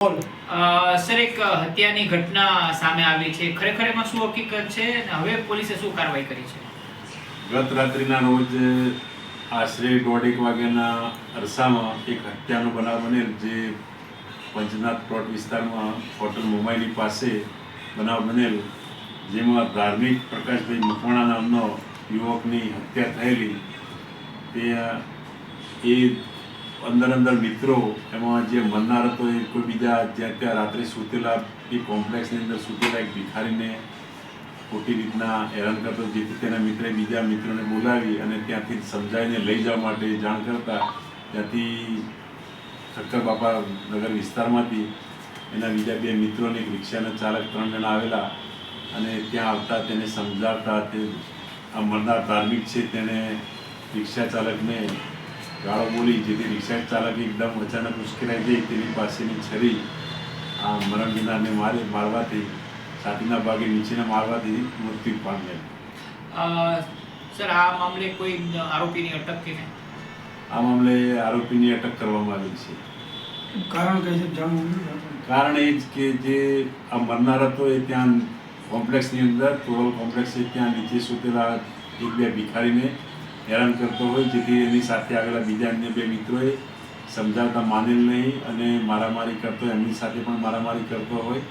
બોલ. સર એક હત્યાની ઘટના સામે આવી છે. ખરેખર એમાં શું હકીકત છે અને હવે પોલીસે શું કાર્યવાહી કરી છે? ગત રાત્રિના રોજ આશરે દોઢેક વાગ્યાના અરસામાં એક હત્યાનો બનાવ બનેલ જે પંચનાથ પ્લોટ વિસ્તારમાં હોટલ મુંબઈની પાસે બનાવ બનેલ જેમાં ધાર્મિક પ્રકાશભાઈ મકવાણા નામનો યુવકની હત્યા થયેલી. તે એ અંદર અંદર મિત્રો, એમાં જે મરનાર હતો એ કોઈ બીજા જ્યાં ત્યાં રાત્રે સૂતેલા, એ કોમ્પ્લેક્સની અંદર સૂતેલા એક ભિખારીને ખોટી રીતના હેરાન કરતો, જેથી તેના મિત્રે બીજા મિત્રોને બોલાવી અને ત્યાંથી સમજાવીને લઈ જવા માટે જાણ કરતા, ત્યાંથી ઠક્કર બાપા નગર વિસ્તારમાંથી એના બીજા બે મિત્રોને એક રિક્ષાના ચાલક ત્રણ જણા આવેલા અને ત્યાં આવતા તેને સમજાવતા તે આ મરનાર ધાર્મિક છે, તેણે રિક્ષા ચાલકને ગાળો બોલી જેથી રિક્ષા ચાલક એકદમ અચાનક ઉશ્કેરાઈ જઈ તેની પાસેની છરી આ મરણ જનારને મારે મારવાથી છાતીના ભાગે નીચેના મારવાથી મૃત્યુ પામ્યા સર આ મામલે કોઈ આરોપીની અટક કે નહીં? આ મામલે આરોપીની અટક કરવામાં આવી છે. કારણ કઈ છે જાણવું કારણ એ જ કે જે આ મરનાર હતો એ ત્યાં કોમ્પ્લેક્સની અંદર ટોલ કોમ્પ્લેક્સ છે ત્યાં નીચે સૂતેલા એક બે ભિખારીને હેરાન કરતો હોય જેથી એની સાથે આવેલા બીજા અન્ય બે મિત્રોએ સમજાવતા માનેલ નહીં અને મારામારી કરતો હોય, એમની સાથે પણ મારામારી કરતો હોય.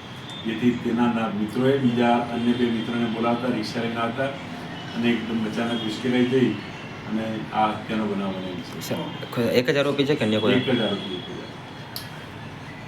જેથી તેના મિત્રોએ બીજા અન્ય બે મિત્રોને બોલાવતા રિક્ષા લઈને આવતા અને એકદમ અચાનક ઉશ્કેરાઈ જઈ અને આ હત્યાનો બનાવ બનેલો છે. એક જ આરોપી છે કે અન્ય કોઈ? એક જ આરોપી.